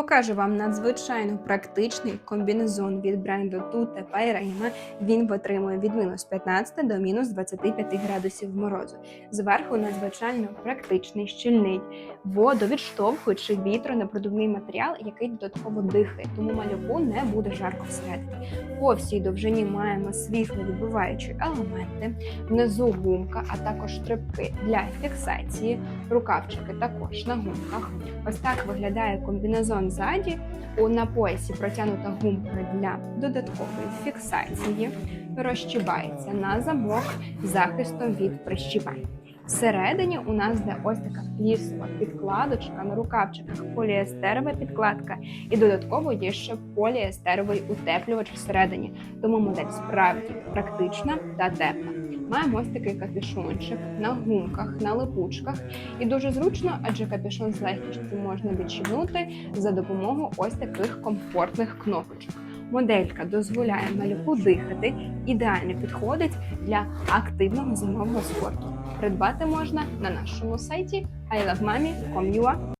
Покажу вам надзвичайно практичний комбінезон від бренду Tutte Pairema. Він витримує від мінус 15 до мінус 25 градусів морозу. Зверху надзвичайно практичний, щільний, водовідштовхуючий вітронепродувний матеріал, який додатково дихає, тому малюку не буде жарко всередині. По всій довжині маємо світло відбиваючі елементи, внизу гумка, а також стрибки для фіксації, рукавчики також на гумках. Ось так виглядає комбінезон ззаді. У на поясі протягнута гумка для додаткової фіксації, розчібається на замок захистом від прищіпань. Всередині у нас де ось така флісова підкладочка на рукавчиках, поліестерова підкладка, і додатково є ще поліестеровий утеплювач всередині. Тому модель справді практична та тепла. Маємо ось такий капюшончик на гумках, на липучках, і дуже зручно, адже капюшон з легкістю можна відчинути за допомогою ось таких комфортних кнопочок. Моделька дозволяє малюку дихати, ідеально підходить для активного зимового спорту. Придбати можна на нашому сайті ilovemami.com.ua